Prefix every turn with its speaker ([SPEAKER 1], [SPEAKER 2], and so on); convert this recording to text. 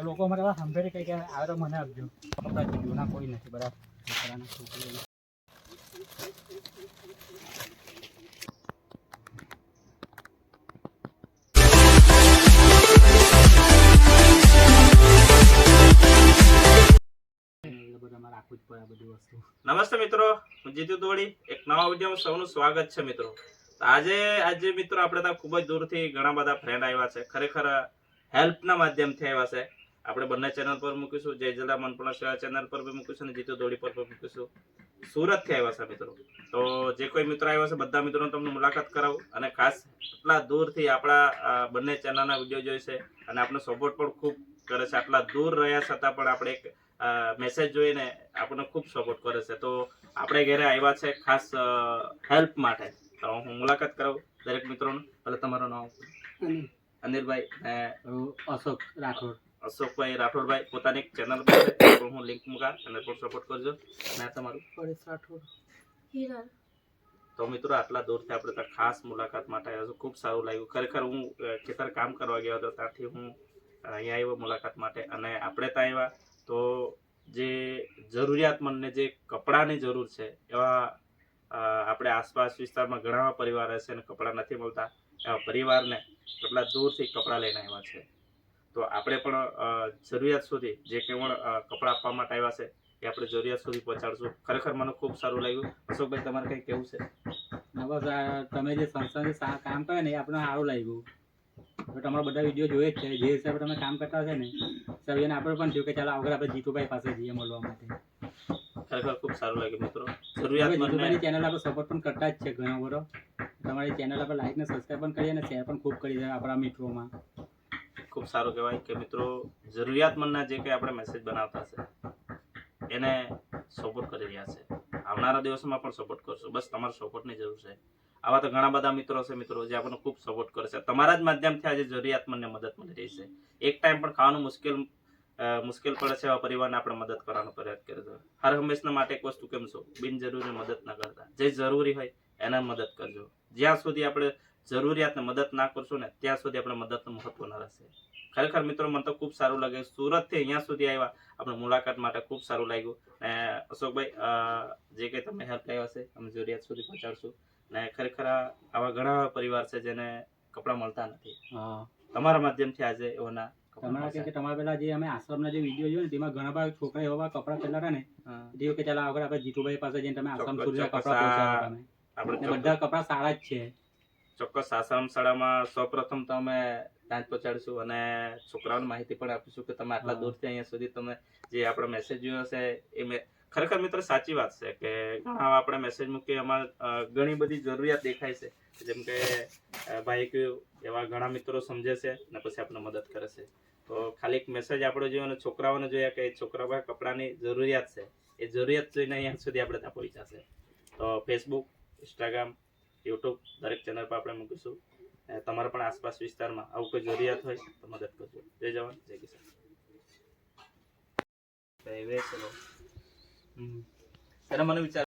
[SPEAKER 1] તો લોકો અમારે વાત સાંભળે કે આવે તો મને આપજો. આપણા જૂના કોઈ નથી, બરાબર. છોકરાના છોકરીઓના
[SPEAKER 2] નમસ્તે મિત્રો, હું જીતુ દોડી એક નવા વિડીયોમાં સૌનું સ્વાગત છે મિત્રો. આજે આજે મિત્રો આપણે ત્યાં ખૂબ જ દૂરથી ઘણા બધા ફ્રેન્ડ આવ્યા છે. ખરેખર હેલ્પના માધ્યમથી આવ્યા છે. આપણે બંને ચેનલ પર મૂકીશું. જય જલા મનપણા સેવા ચેનલ પર બી મૂકીશું અને જીતુ દોડી પર પણ મૂકીશું. સુરતથી આવ્યા છે મિત્રો. તો જે કોઈ મિત્રો આવ્યા છે બધા મિત્રોને તમને મુલાકાત કરાવું. અને ખાસ આટલા દૂરથી આપણા બંને ચેનલના વીડિયો જોઈ છે અને આપણો સપોર્ટ પણ ખૂબ કરે છે. આટલા દૂર રહ્યા છતાં પણ આપણે એક મેસેજ જોઈને આપણને ખૂબ સપોર્ટ કરે છે. તો આપણે ઘરે આવ્યા છે ખાસ હેલ્પ માટે. તો હું મુલાકાત કરાવું દરેક મિત્રોને. ભલે તમારું નામ અનિલભાઈ
[SPEAKER 1] અશોક રાઠોડ.
[SPEAKER 2] અશોકભાઈ રાઠોડભાઈ પોતાની ચેનલ પર પણ હું લિંક મૂકા અને પણ સપોર્ટ કરજો. અને તમારું?
[SPEAKER 1] પરેશ રાઠોડ.
[SPEAKER 2] તો મિત્રો આટલા દૂરથી આપણે ત્યાં ખાસ મુલાકાત માટે આવ્યા છું. ખૂબ સારું લાગ્યું. ખરેખર હું ખેતર કામ કરવા ગયો હતો ત્યાંથી હું અહીંયા આવ્યો મુલાકાત માટે. અને આપણે ત્યાં આવ્યા તો જે જરૂરિયાતમંદને જે કપડાની જરૂર છે એવા આપણે આસપાસ વિસ્તારમાં ઘણા પરિવાર હશે અને કપડાં નથી મળતા. એવા પરિવારને કેટલા દૂરથી કપડાં લઈને આવ્યા છે. તો આપણે પણ જરૂરિયાત સુધી જે કંઈ પણ કપડાં આપવા માટે આવ્યા છે એ આપણે જરૂરિયાત સુધી પહોંચાડશું. ખરેખર મને ખૂબ સારું લાગ્યું. અશોકભાઈ તમારે કંઈ કેવું છે?
[SPEAKER 1] બસ તમે જે સંસ્થાને કામ કરે ને એ આપણને સારું લાગ્યું. તમારા બધા વીડિયો જોઈએ જ છે. જે હિસાબે તમે કામ કરતા હશે ને સર એને આપણે પણ થયું કે ચાલો આગળ આપણે જીતુભાઈ પાસે જઈએ મળવા માટે.
[SPEAKER 2] ખરેખર ખૂબ સારું લાગ્યું મિત્રો.
[SPEAKER 1] જીતુભાઈની ચેનલ આપણે સપોર્ટ પણ કરતા જ છે ઘણો બધો. તમારી ચેનલ આપણે લાઈક ને સબસ્ક્રાઈબ પણ કરીએ અને શેર પણ ખૂબ કરી દે આપણા મિત્રોમાં.
[SPEAKER 2] ખૂબ સારું કહેવાય કે મિત્રો, જરૂરિયાતમંદના જે કંઈ આપણે મેસેજ બનાવતા છે એને સપોર્ટ કરી રહ્યા છે. આવનારા દિવસોમાં પણ સપોર્ટ કરશું. બસ તમારા સપોર્ટની જરૂર છે. આવા તો ઘણા બધા મિત્રો છે મિત્રો, જે આપણને ખૂબ સપોર્ટ કરશે તમારા જ માધ્યમથી આજે જરૂરિયાતમંદને મદદ મળી રહી છે. એક ટાઈમ પણ ખાવાનું મુશ્કેલ મુશ્કેલ પડે છે એવા પરિવારને આપણે મદદ કરવાનો પ્રયાસ કરે છે હર હંમેશના માટે એક વસ્તુ કેમ છો? બિનજરૂરી મદદ ના કરતા. જે જરૂરી હોય એને મદદ કરજો. જ્યાં સુધી આપણે જરૂરિયાતને મદદ ના કરશું ને, ત્યાં સુધી આપણે મદદનું મહત્વ ન રહેશે. ખરેખર મિત્રો મને તો ખૂબ સારું લાગે સુરતથી અહીંયા સુધી આવ્યા. આપણે મુલાકાત માટે ખૂબ સારું લાગ્યું. ને અશોકભાઈ જે કંઈ તમે હેલ્પ લાવ્યા છે અમે જરૂરિયાત સુધી પહોંચાડશું. ને ખરેખર આવા ઘણા પરિવાર છે જેને કપડાં મળતા નથી. તમારા માધ્યમથી આજે એઓના
[SPEAKER 1] તમારા કે તમારા પેલા જે અમે આશ્રમના જે વીડિયો જોયો ને તેમાં ઘણા બધા છોકરા એવા કપડાં પહેલા હતા ને
[SPEAKER 2] હા.
[SPEAKER 1] કે ચાલો આગળ આપણે જીતુભાઈ પાસે જઈને તમે આશ્રમ સુધી
[SPEAKER 2] ચોક્કસ.
[SPEAKER 1] પહોંચાડો તમે.
[SPEAKER 2] આપણે
[SPEAKER 1] ને
[SPEAKER 2] ચોક્કસ-
[SPEAKER 1] બધા કપડા સારા જ છે.
[SPEAKER 2] ચોક્કસ આશ્રમ શાળામાં સૌપ્રથમ તો અમે ત્યાં પહોંચાડીશું અને છોકરાઓને માહિતી પણ આપીશું કે તમે આટલા દૂરથી અહીંયા સુધી તમે જે આપણો મેસેજ જોયો છે એ મેં ખરેખર મિત્ર સાચી વાત છે કે ઘણા આપણે મેસેજ મૂકીએ એમાં ઘણી બધી જરૂરિયાત દેખાય છે. જેમ કે ભાઈ કહ્યું એવા ઘણા મિત્રો સમજે છે અને પછી આપણે મદદ કરે છે. તો ખાલી એક મેસેજ આપણે જોયો અને છોકરાઓને જોયા કે છોકરાઓ કપડાની જરૂરિયાત છે. એ જરૂરિયાત જોઈને અહીંયા સુધી આપણે ત્યાં પહોંચ્યા છે. તો ફેસબુક ઇન્સ્ટાગ્રામ યુટ્યુબ દરેક ચેનલ પર આપણે મૂકીશું. તમારા પણ આસપાસ વિસ્તારમાં આવું કોઈ જરૂરિયાત હોય તો મદદ કરજો. જય જવાન, જય કિસાન. ત્યારે મને વિચાર